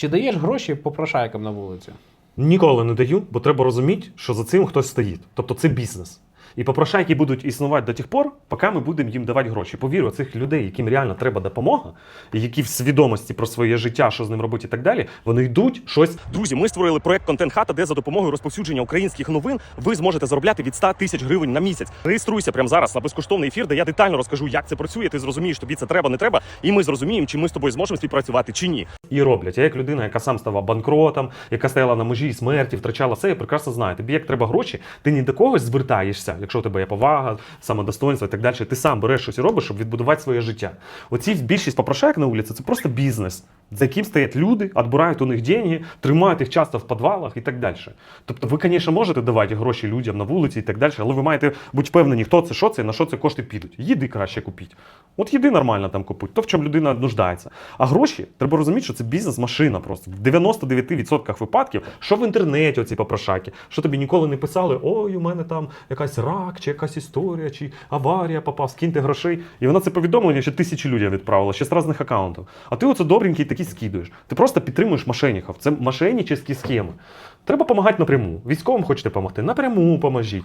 Чи даєш гроші попрошайкам на вулиці? Ніколи не даю, бо треба розуміти, що за цим хтось стоїть. Тобто це бізнес. І попрошайки будуть існувати до тих пор, поки ми будемо їм давати гроші. Повірю, цих людей, яким реально треба допомога, які в свідомості про своє життя, що з ним робити і так далі, вони йдуть щось. Друзі, ми створили проект Контент Хата, де за допомогою розповсюдження українських новин ви зможете заробляти від 100 тисяч гривень на місяць. Реєструйся прямо зараз на безкоштовний ефір, де я детально розкажу, як це працює. Ти зрозумієш, тобі це треба, не треба, і ми зрозуміємо, чи ми з тобою зможемо співпрацювати чи ні. І роблять. Я як людина, яка сам стала банкротом, яка стояла на межі смерті, втрачала все, я прекрасно знаю. Тобі як треба гроші, ти не до когось звертаєшся, якщо у тебе є повага, самодостоинство і так далі. Ти сам береш щось і робиш, щоб відбудувати своє життя. Оці більшість попрошаєк на вулиці це просто бізнес, за яким стоять люди, відбирають у них деньги, тримають їх часто в підвалах і так далі. Тобто, ви, звісно, можете давати гроші людям на вулиці і так далі, але ви маєте бути впевнені, хто це, що це, на що це кошти підуть. Їди краще купіть. От їди нормально там купить, то в чому людина нуждається. А гроші треба розуміти, що це бізнес-машина просто. В 99% випадків, що в інтернеті оці попрошайки, що тобі ніколи не писали, ой, у мене там якась рак, чи якась історія, чи аварія попав, скиньте грошей. І вона це повідомлення ще тисячі людям відправила, ще з різних аккаунтів. А ти оце добренький такий скидуєш. Ти просто підтримуєш мошенників. Це мошенническі схеми. Треба допомагати напряму. Військовим хочете допомогти, напряму поможіть.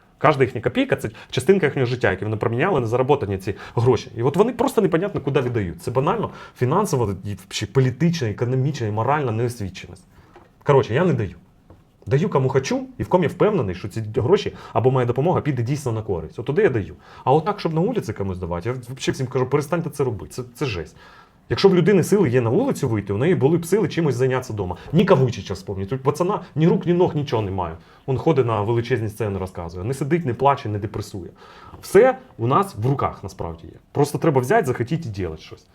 Кожна їхня копійка це частинка їхнього життя, яке вони проміняли на зароботані ці гроші. І от вони просто непонятно куди віддають. Це банально фінансово, політична, економічна і моральна неосвіченість. Коротше, я не даю. Даю кому хочу, і в кому я впевнений, що ці гроші або моя допомога піде дійсно на користь. От туди я даю. А от так, щоб на вулиці комусь давати, я взагалі всім кажу, перестаньте це робити. Це, це жесть. Якщо б людини сили є на вулицю вийти, у неї були б сили чимось зайнятися вдома. Ні Кавичича вспомніть. Тут пацана ні рук, ні ног, нічого немає. Він ходить на величезні сцени, розказує. Не сидить, не плаче, не депресує. Все у нас в руках насправді є. Просто треба взяти, захотіти і робити щось.